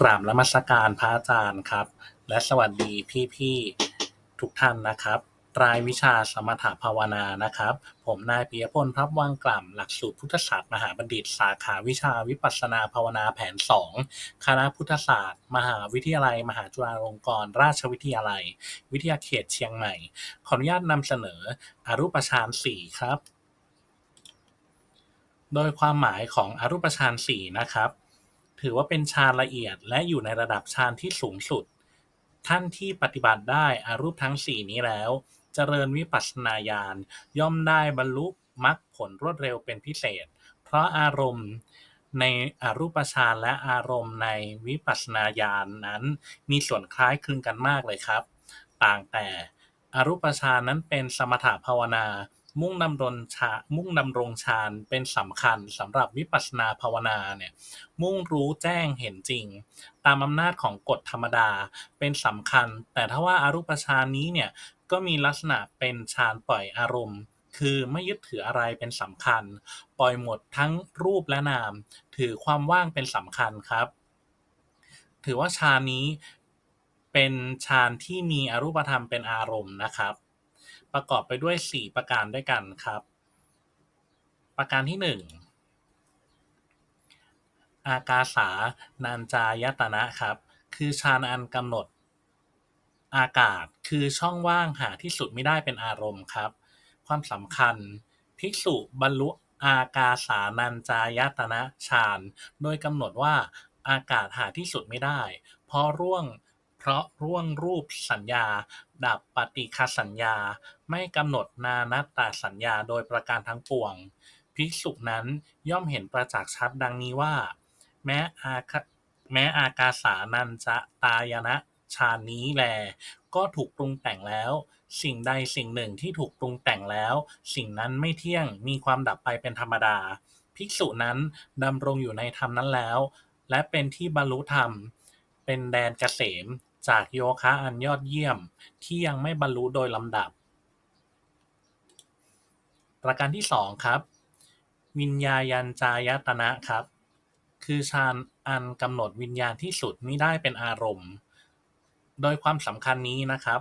กราบนมัสการพระอาจารย์ครับ และสวัสดีพี่ๆทุกท่านนะครับ รายวิชาสมถภาวนานะครับ ผมนายปิยพลพรับวังกล่ำหลักสูตรพุทธศาสตร์มหาบัณฑิต สาขาวิชาวิปัสสนาภาวนาแผน 2 คณะพุทธศาสตร์ มหาวิทยาลัย มหาจุฬาลงกรณราชวิทยาลัย วิทยาเขตเชียงใหม่ ขออนุญาตนำเสนออรูปฌานสี่ครับ โดยความหมายของอรูปฌานสี่นะครับ ถือว่าเป็นฌานละเอียดและอยู่ในระดับฌานที่สูงสุด ท่านที่ปฏิบัติได้อารูปทั้งสี่นี้แล้ว เจริญวิปัสสนาญาณย่อมได้บรรลุมรรคผลรวดเร็วเป็นพิเศษ เพราะอารมณ์ในอรูปฌานและอารมณ์ในวิปัสสนาญาณนั้น มีส่วนคล้ายคลึงกันมากเลยครับ ต่างแต่อรูปฌานนั้นเป็นสมถะภาวนา มุ่งดำรงฌามุ่งดำรงฌานเป็นสำคัญสำหรับวิปัสสนาภาวนาเนี่ยมุ่งรู้แจ้งเห็นจริง ตามอำนาจของกฎธรรมดาเป็นสำคัญ แต่ถ้าว่าอารูปฌานนี้เนี่ยก็มีลักษณะเป็นฌานปล่อยอารมณ์ คือไม่ยึดถืออะไรเป็นสำคัญ ปล่อยหมดทั้งรูปและนาม ถือความว่างเป็นสำคัญครับ ถือว่าฌานนี้เป็นฌานที่มีอรูปธรรมเป็นอารมณ์นะครับ ประกอบไปด้วย4ประการด้วยกันครับ ประการที่1อากาสานันจายตนะครับ คือฌานอันกำหนดอากาศคือช่องว่างหาที่สุดไม่ได้เป็นอารมณ์ครับ ความสำคัญภิกษุบรรลุอากาสานันจายตนะฌานโดยกำหนดว่าอากาศหาที่สุดไม่ได้ เพราะร่วง เพราะร่วงรูปสัญญา ดับปฏิฆสัญญา ไม่กำหนดนานัตตสัญญาโดยประการทั้งปวง ภิกษุนั้นย่อมเห็นประจักษ์ชัดดังนี้ว่า แม้อาคแม้อากาสานันจะตายนะฌานี้แล ก็ถูกปรุงแต่งแล้ว สิ่งใดสิ่งหนึ่งที่ถูกปรุงแต่งแล้ว สิ่งนั้นไม่เที่ยงมีความดับไปเป็นธรรมดา ภิกษุนั้นดำรงอยู่ในธรรมนั้นแล้ว และเป็นที่บรรลุธรรม เป็นแดนเกษม จากโยคะอันยอดเยี่ยมที่ยังไม่บรรลุโดยลำดับ ประการที่สองครับ วิญญายัญจายตนะครับ คือฌานอันกำหนดวิญญาณที่สุดมิได้เป็นอารมณ์ โดยความสำคัญนี้นะครับ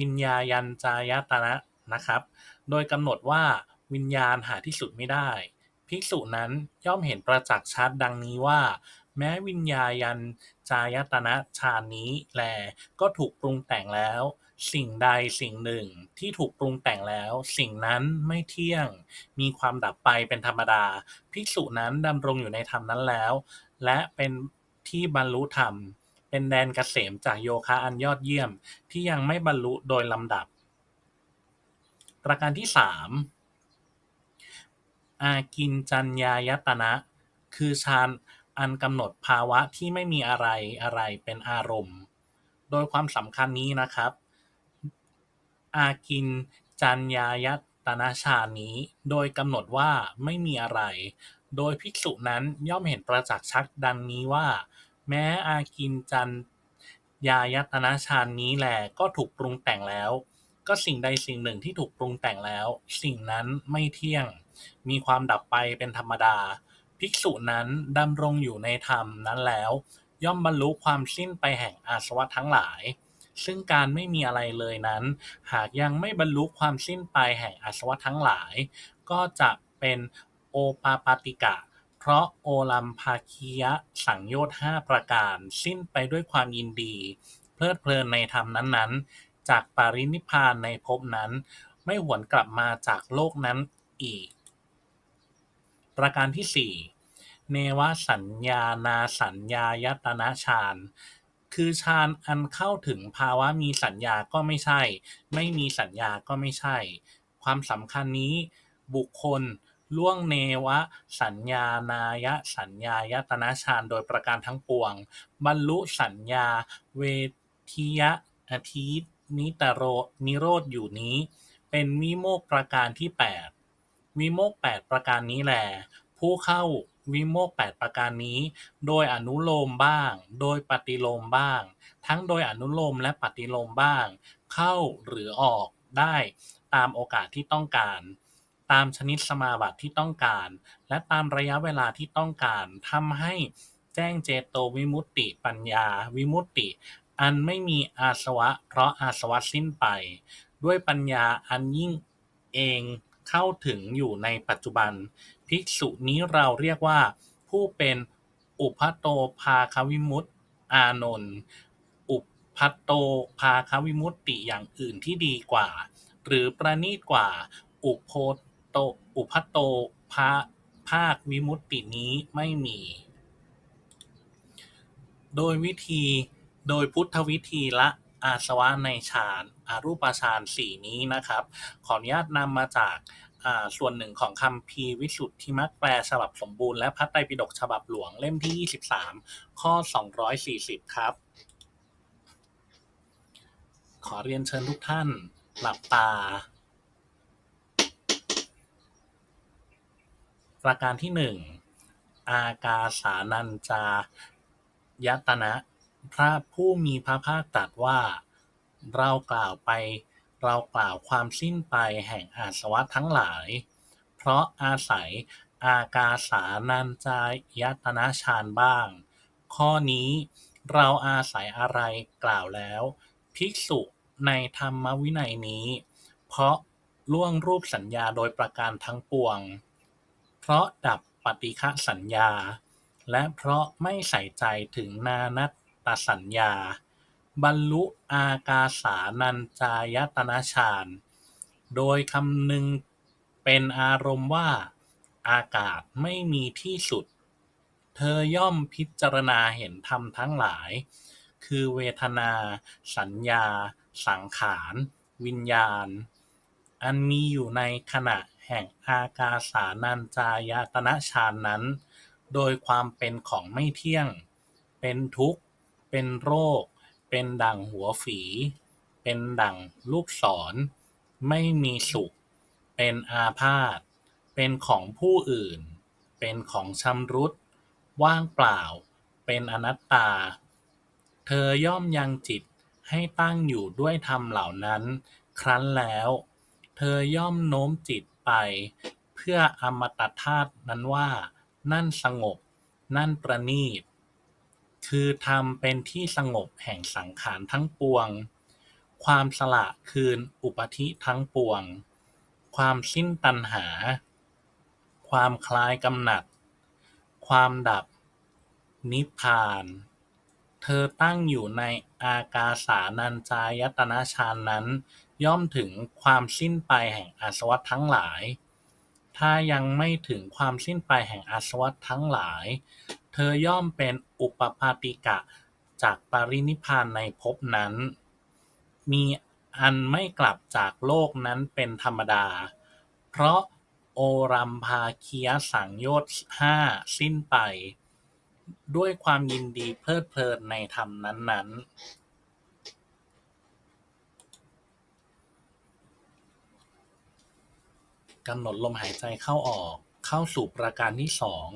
วิญญายัญจายตนะนะครับ โดยกำหนดว่าวิญญาณหาที่สุดไม่ได้ ภิกษุนั้นย่อมเห็นประจักษ์ชัดดังนี้ว่า แม้วิญญายัญจายตนะฌานนี้แล ก็ถูกปรุงแต่งแล้ว สิ่งใดสิ่งหนึ่งที่ถูกปรุงแต่งแล้ว สิ่งนั้นไม่เที่ยง มีความดับไปเป็นธรรมดา ภิกษุนั้นดำรงอยู่ในธรรมนั้นแล้ว และเป็นที่บรรลุธรรม เป็นแดนเกษมจากโยคะอันยอดเยี่ยมที่ยังไม่บรรลุโดยลำดับ ประการที่สามอากินจัญญายตนะ คือฌาน อันกำหนดภาวะที่ไม่มีอะไรอะไรเป็นอารมณ์ โดยความสำคัญนี้นะครับ อากินจัญญายตนะฌานนี้ โดยกำหนดว่าไม่มีอะไร โดยภิกษุนั้นย่อมเห็นประจักษ์ชัดดังนี้ว่า แม้อากินจัญญายตนะฌานนี้แหละก็ถูกปรุงแต่งแล้ว ก็สิ่งใดสิ่งหนึ่งที่ถูกปรุงแต่งแล้ว สิ่งนั้นไม่เที่ยง มีความดับไปเป็นธรรมดา ภิกษุนั้นดำรงอยู่ในธรรมนั้นแล้ว ย่อมบรรลุความสิ้นไปแห่งอาสวะทั้งหลาย ซึ่งการไม่มีอะไรเลยนั้น หากยังไม่บรรลุความสิ้นไปแห่งอาสวะทั้งหลาย ก็จะเป็นโอปาปาติกะ เพราะโอลัมภาคียะสังโยชน์ห้าประการ สิ้นไปด้วยความยินดี เพลิดเพลินในธรรมนั้นๆ จากปารินิพพานในภพนั้น ไม่หวนกลับมาจากโลกนั้นอีก ประการที่สี่เนวสัญญานาสัญญายตนะฌานคือฌานอันเข้าถึงภาวะมีสัญญาก็ไม่ใช่ ไม่มีสัญญาก็ไม่ใช่ ความสำคัญนี้บุคคลล่วงเนวสัญญานายสัญญายตนะฌานโดยประการทั้งปวง บรรลุสัญญา เวทิยอทีนิตโรนิโรธอยู่นี้ เป็นวิโมกประการที่แปด วิโมกข์แปดประการนี้แล ผู้เข้าวิโมกข์แปดประการนี้ โดยอนุโลมบ้าง โดยปฏิโลมบ้าง ทั้งโดยอนุโลมและปฏิโลมบ้าง เข้าหรือออกได้ตามโอกาสที่ต้องการ ตามชนิดสมาบัติที่ต้องการ และตามระยะเวลาที่ต้องการทำให้แจ้งเจโตวิมุตติปัญญา วิมุตติ อันไม่มีอาสวะ เพราะอาสวะสิ้นไป ด้วยปัญญาอันยิ่งเอง เข้าถึงอยู่ในปัจจุบัน ภิกษุนี้เราเรียกว่า ผู้เป็นอุพัโตภาควิมุตติอานนท์อุพัโตภาควิมุตติอย่างอื่นที่ดีกว่า หรือประณีตกว่า อุโพโตอุพัโตภาภาควิมุตตินี้ไม่มี โดยวิธีโดยพุทธวิธีละ อาสวะในฌานอารูปฌานสี่นี้นะครับ ขออนุญาตนำมาจากส่วนหนึ่งของคำพีวิสุทธิมรรคแปลฉบับสมบูรณ์และพระไตรปิฎกฉบับหลวงเล่มที่ 23 ข้อ 240 ครับ ขอเรียนเชิญทุกท่าน หลับตา ประการที่หนึ่งอากาสานัญจายตนะ พระผู้มีพระภาคตรัสว่า เรากล่าวไป เรากล่าวความสิ้นไปแห่งอาสวะทั้งหลาย เพราะอาศัยอากาสานัญจายตนะฌานบ้าง ข้อนี้เราอาศัยอะไรกล่าวแล้ว ภิกษุในธรรมวินัยนี้ เพราะล่วงรูปสัญญาโดยประการทั้งปวง เพราะดับปฏิฆะสัญญา และเพราะไม่ใส่ใจถึงนานัต ตสัญญา บรรลุอากาสานัญจายตนะฌาน โดยคำนึงเป็นอารมณ์ว่า อากาศไม่มีที่สุด เธอย่อมพิจารณาเห็นธรรมทั้งหลาย คือเวทนา สัญญา สังขาร วิญญาณ อันมีอยู่ในขณะแห่งอากาสานัญจายตนะฌานนั้น โดยความเป็นของไม่เที่ยง เป็นทุกข์ เป็นโรค เป็นดั่งหัวฝี เป็นดั่งลูกศร ไม่มีสุข เป็นอาพาธ เป็นของผู้อื่น เป็นของชำรุด ว่างเปล่า เป็นอนัตตา เธอย่อมยังจิตให้ตั้งอยู่ด้วยธรรมเหล่านั้น ครั้นแล้ว เธอย่อมโน้มจิตไป เพื่ออมตะธาตุนั้นว่า นั่นสงบ นั่นประณีต คือธรรมเป็นที่สงบแห่งสังขารทั้งปวง ความสละคืนอุปธิทั้งปวง ความสิ้นตัณหา ความคลายกำหนัด ความดับ นิพพาน เธอตั้งอยู่ในอากาสานัญจายตนะฌานนั้น ย่อมถึงความสิ้นไปแห่งอาสวะทั้งหลาย ถ้ายังไม่ถึงความสิ้นไปแห่งอาสวะทั้งหลาย เธอย่อมเป็นอุปปาติกะจากปรินิพพานในภพนั้น มีอันไม่กลับจากโลกนั้นเป็นธรรมดา เพราะโอรัมภาคียสังโยชน์ห้าสิ้นไป ด้วยความยินดีเพลิดเพลินในธรรมนั้นๆกำหนดลมหายใจเข้าออกเข้าสู่ประการที่สอง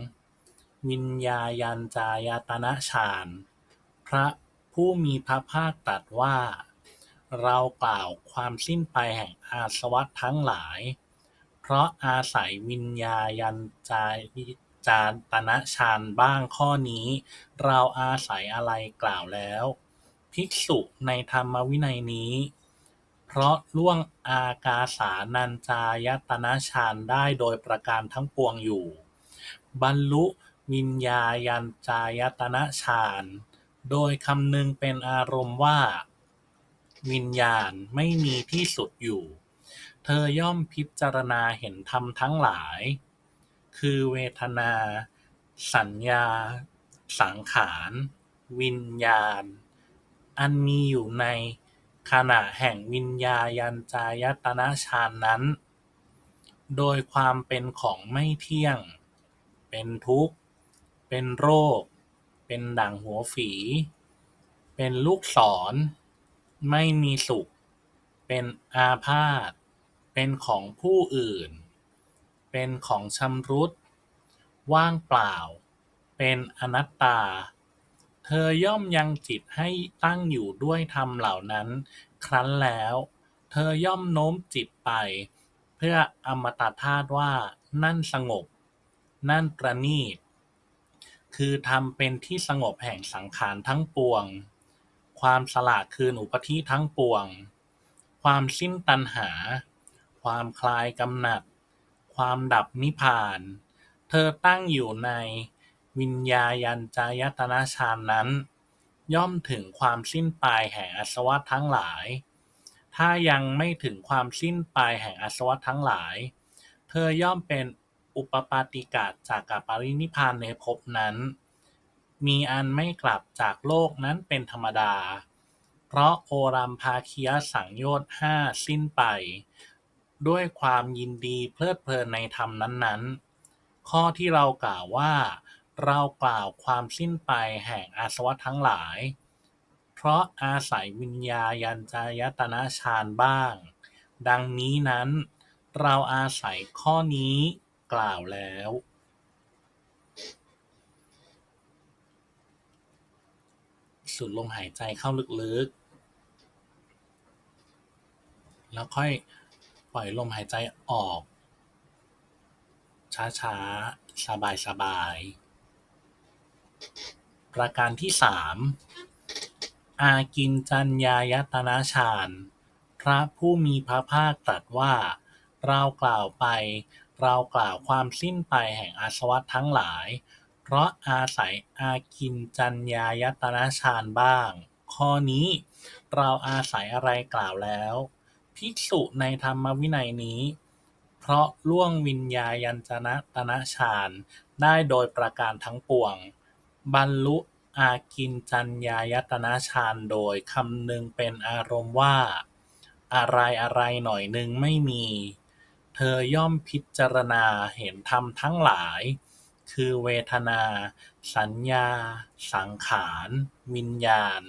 วิญญายัญจายตนะฌาน พระผู้มีพระภาคตรัสว่า เรากล่าวความสิ้นไปแห่งอาสวะทั้งหลาย เพราะอาศัยวิญญายัญจายตนะฌานบ้างข้อนี้ เราอาศัยอะไรกล่าวแล้ว ภิกษุในธรรมวินัยนี้ เพราะล่วงอากาสานัญจายตนะฌานได้โดยประการทั้งปวงอยู่ บรรลุ วิญญาญจายตนะฌาน โดยคำนึงเป็นอารมณ์ว่า วิญญาณไม่มีที่สุดอยู่ เธอย่อมพิจารณาเห็นธรรมทั้งหลาย คือเวทนา สัญญา สังขาร วิญญาณ อันมีอยู่ในขณะแห่งวิญญาญจายตนะฌานนั้น โดยความเป็นของไม่เที่ยง เป็นทุกข์ เป็นโรค เป็นดั่งหัวฝี เป็นลูกศร ไม่มีสุข เป็นอาพาธ เป็นของผู้อื่น เป็นของชำรุด ว่างเปล่า เป็นอนัตตา เธอย่อมยังจิตให้ตั้งอยู่ด้วยธรรมเหล่านั้น ครั้นแล้ว เธอย่อมโน้มจิตไปเพื่ออมตะธาตุว่านั่นสงบ นั่นประณีต คือทำเป็นที่สงบแห่งสังขารทั้งปวง ความสละคืนอุปธิทั้งปวง ความสิ้นตัณหา ความคลายกำหนัด ความดับนิพพาน เธอตั้งอยู่ในวิญญายัญจายตนะฌานนั้น ย่อมถึงความสิ้นไปแห่งอสวะทั้งหลาย ถ้ายังไม่ถึงความสิ้นไปแห่งอสวะทั้งหลาย เธอย่อมเป็น อุปปาติกะจากกปรินิพพานในภพนั้น มีอันไม่กลับจากโลกนั้นเป็นธรรมดา เพราะโอรัมภาคียสังโยชน์ห้าสิ้นไป ด้วยความยินดีเพลิดเพลินในธรรมนั้นๆ ข้อที่เรากล่าวว่า เรากล่าวความสิ้นไปแห่งอาสวะทั้งหลาย เพราะอาศัยวิญญายัญจายตนะฌานบ้าง ดังนี้นั้น เราอาศัยข้อนี้ กล่าวแล้วสูดลมหายใจเข้าลึกๆ แล้วค่อยปล่อยลมหายใจออก ช้าๆ สบายๆ ประการที่สามอากินจัญญายตนะฌาน พระผู้มีพระภาคตรัสว่า เรากล่าวไป เรากล่าวความสิ้นไปแห่งอาสวะทั้งหลาย เพราะอาศัยอากินจัญญายตนะฌานบ้าง ข้อนี้ เราอาศัยอะไรกล่าวแล้ว ภิกษุในธรรมวินัยนี้ เพราะล่วงวิญญายัญจนะตนะฌานได้โดยประการทั้งปวง บรรลุอากินจัญญายตนะฌานโดยคำนึงเป็นอารมณ์ว่า อะไรอะไรหน่อยนึงไม่มี ธอย่อมพิจารณาเห็นธรรมทั้งหลาย คือเวทนา สัญญา สังขาร วิญญาณ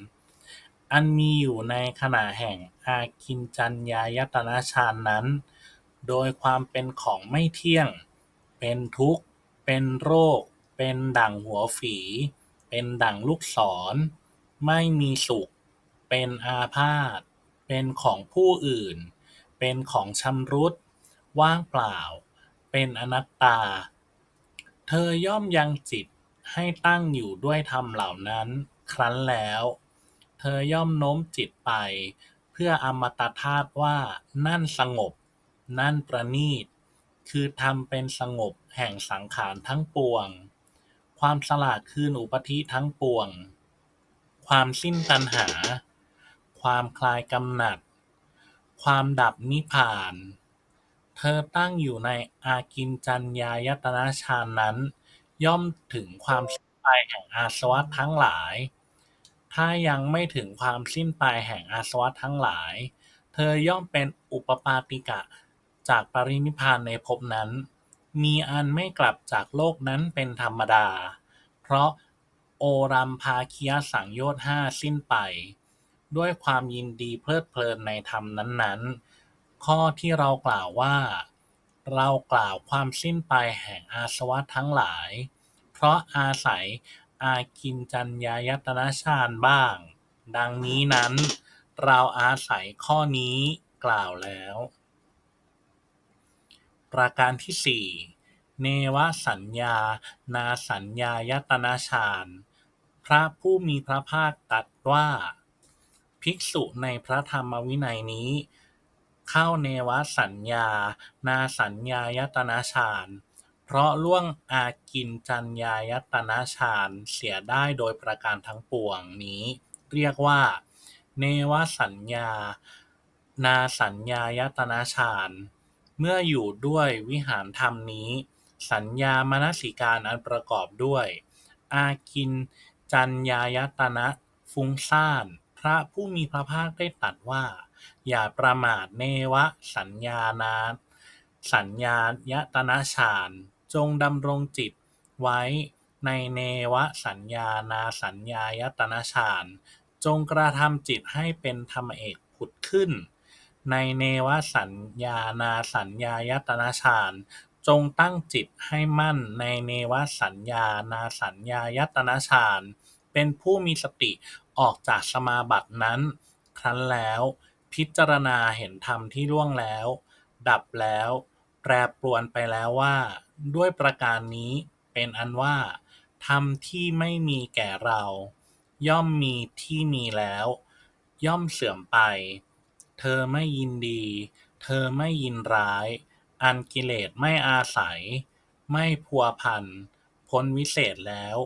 อันมีอยู่ในขณะแห่งอากินจัญญายตนะฌานนั้น โดยความเป็นของไม่เที่ยง เป็นทุกข์ เป็นโรค เป็นดั่งหัวฝี เป็นดั่งลูกศร ไม่มีสุข เป็นอาพาธ เป็นของผู้อื่น เป็นของชำรุด ว่างเปล่า เป็นอนัตตา เธอย่อมยังจิตให้ตั้งอยู่ด้วยธรรมเหล่านั้น ครั้นแล้ว เธอย่อมโน้มจิตไป เพื่ออมตะธาตุว่านั่นสงบ นั่นประณีต คือธรรมเป็นสงบแห่งสังขารทั้งปวง ความสละคืนอุปธิทั้งปวง ความสิ้นตัณหา ความคลายกำหนัด ความดับนิพพาน เธอตั้งอยู่ในอากินจัญญายตนะฌานนั้น ย่อมถึงความสิ้นไปแห่งอาสวะทั้งหลาย ถ้ายังไม่ถึงความสิ้นไปแห่งอาสวะทั้งหลาย เธอย่อมเป็นอุปปาติกะจากปรินิพพานในภพนั้น มีอันไม่กลับจากโลกนั้นเป็นธรรมดา เพราะโอรัมภาคียสังโยชน์ห้าสิ้นไป ด้วยความยินดีเพลิดเพลินในธรรมนั้นๆ ข้อที่เรากล่าวว่า เรากล่าวความสิ้นไปแห่งอาสวะทั้งหลาย เพราะอาศัยอากินจัญญายตนะฌานบ้าง ดังนี้นั้น เราอาศัยข้อนี้กล่าวแล้ว ประการที่สี่เนวสัญญา นาสัญญายตนะฌานพระผู้มีพระภาคตรัสว่า ภิกษุในพระธรรมวินัยนี้ เข้าเนวสัญญา นาสัญญายตนะฌาน เพราะล่วงอากินจัญญายตนะฌานเสียได้โดยประการทั้งปวงนี้ เรียกว่า เนวสัญญา นาสัญญายตนะฌาน เมื่ออยู่ด้วยวิหารธรรมนี้ สัญญามนสิการอันประกอบด้วย อากินจัญญายตนะฟุ้งซ่าน พระผู้มีพระภาคได้ตรัสว่า อย่าประมาทเนวสัญญานาสัญญายตนะฌาน จงดำรงจิตไว้ในเนวสัญญานาสัญญายตนะฌาน จงกระทำจิตให้เป็นธรรมเอกผุดขึ้น ในเนวสัญญานาสัญญายตนะฌาน จงตั้งจิตให้มั่นในเนวสัญญานาสัญญายตนะฌาน เป็นผู้มีสติออกจากสมาบัตินั้น ครั้นแล้ว พิจารณาเห็นธรรมที่ล่วงแล้ว ดับแล้ว แปรปรวนไปแล้วว่า ด้วยประการนี้เป็นอันว่า ธรรมที่ไม่มีแก่เรา ย่อมมีที่มีแล้ว ย่อมเสื่อมไป เธอไม่ยินดี เธอไม่ยินร้าย อันกิเลสไม่อาศัย ไม่พัวพันพ้นวิเศษแล้ว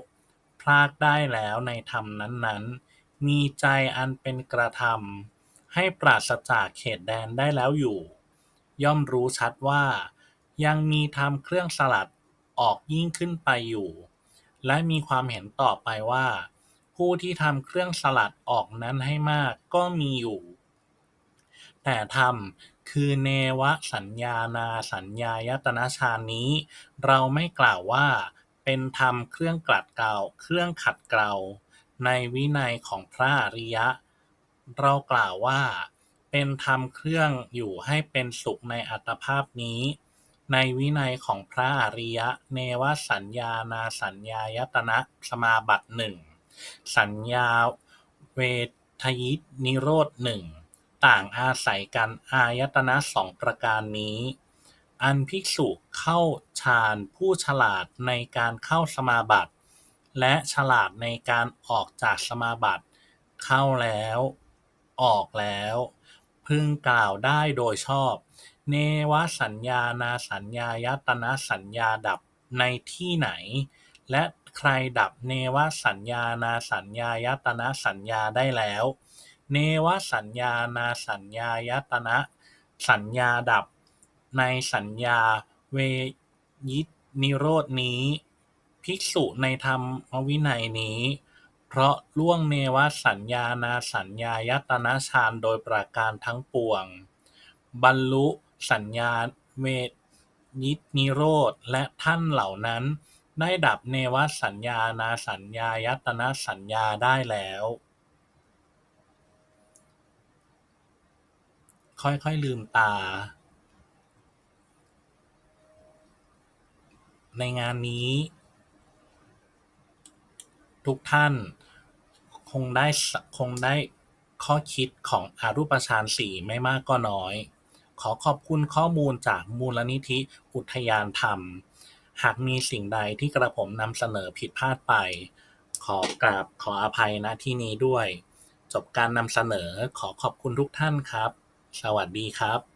พรากได้แล้วในธรรมนั้นๆ มีใจอันเป็นกระทำ ให้ปราศจากเขตแดนได้แล้วอยู่ ย่อมรู้ชัดว่า ยังมีธรรมเครื่องสลัดออกยิ่งขึ้นไปอยู่ และมีความเห็นต่อไปว่า ผู้ที่ทำเครื่องสลัดออกนั้นให้มากก็มีอยู่ แต่ธรรมคือเนวสัญญานาสัญญายตนะฌานนี้ เราไม่กล่าวว่าเป็นธรรมเครื่องกลัดเกลาเครื่องขัดเกลาในวินัยของพระอริยะ เรากล่าวว่า เป็นธรรมเครื่องอยู่ให้เป็นสุขในอัตภาพนี้ ในวินัยของพระอริยะ เนวสัญญานาสัญญายตนะสมาบัติหนึ่งสัญญาเวทยินิโรธหนึ่งต่างอาศัยกันอายตนะสองประการนี้ อันภิกษุเข้าฌานผู้ฉลาดในการเข้าสมาบัติ และฉลาดในการออกจากสมาบัติเข้าแล้ว ออกแล้วพึงกล่าวได้โดยชอบ เนวสัญญานาสัญญายตนะสัญญาดับในที่ไหน และใครดับเนวสัญญานาสัญญายตนะสัญญาได้แล้ว เนวสัญญานาสัญญายตนะสัญญาดับ ในสัญญาเวยินิโรธนี้ ภิกษุในธรรมวินัยนี้ เพราะล่วงเนวสัญญานาสัญญายตนะฌานโดยประการทั้งปวง บรรลุสัญญาเวยินิโรธ และท่านเหล่านั้น ได้ดับเนวสัญญานาสัญญายตนะสัญญาได้แล้ว ค่อยๆลืมตา ในงานนี้ ทุกท่าน คงได้คงได้ข้อคิดของอรูปฌานสี่ไม่มากก็น้อย ขอขอบคุณข้อมูลจากมูลนิธิอุทยานธรรม หากมีสิ่งใดที่กระผมนำเสนอผิดพลาดไป ขอกราบขออภัยณที่นี้ด้วย จบการนำเสนอขอขอบคุณทุกท่านครับ สวัสดีครับ